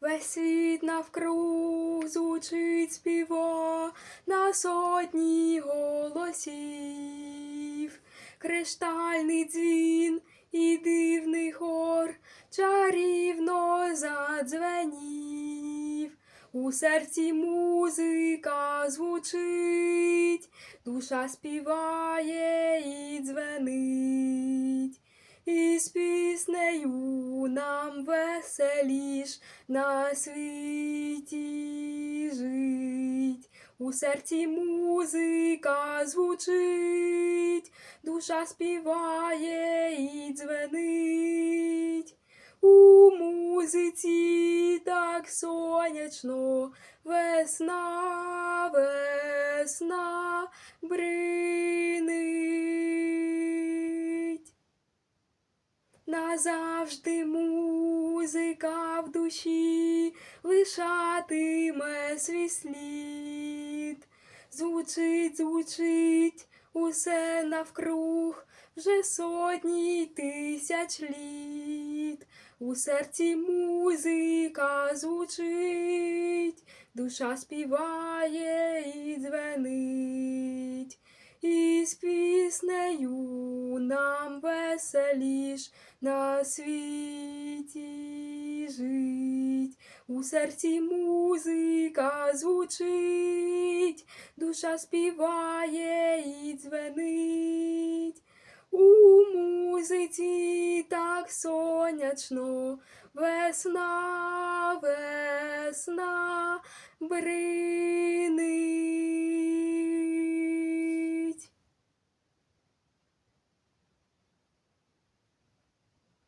Весь світ навкруг звучить співа на сотні голосів, криштальний дзвін і дивний хор чарівно задзвенів. У серці музика звучить, душа співає і дзвенить. І з піснею нам веселіш на світі жить. У серці музика звучить, душа співає і дзвенить. У музиці так сонячно, весна, весна бринить. Назавжди музика в душі лишатиме свій слід. Звучить, звучить усе навкруг вже сотні тисяч літ. У серці музика звучить, душа співає і дзвенить. І з піснею нам веселіш на світі жить. У серці музика звучить, душа співає і дзвенить. У музиці так сонячно, весна, весна бринить.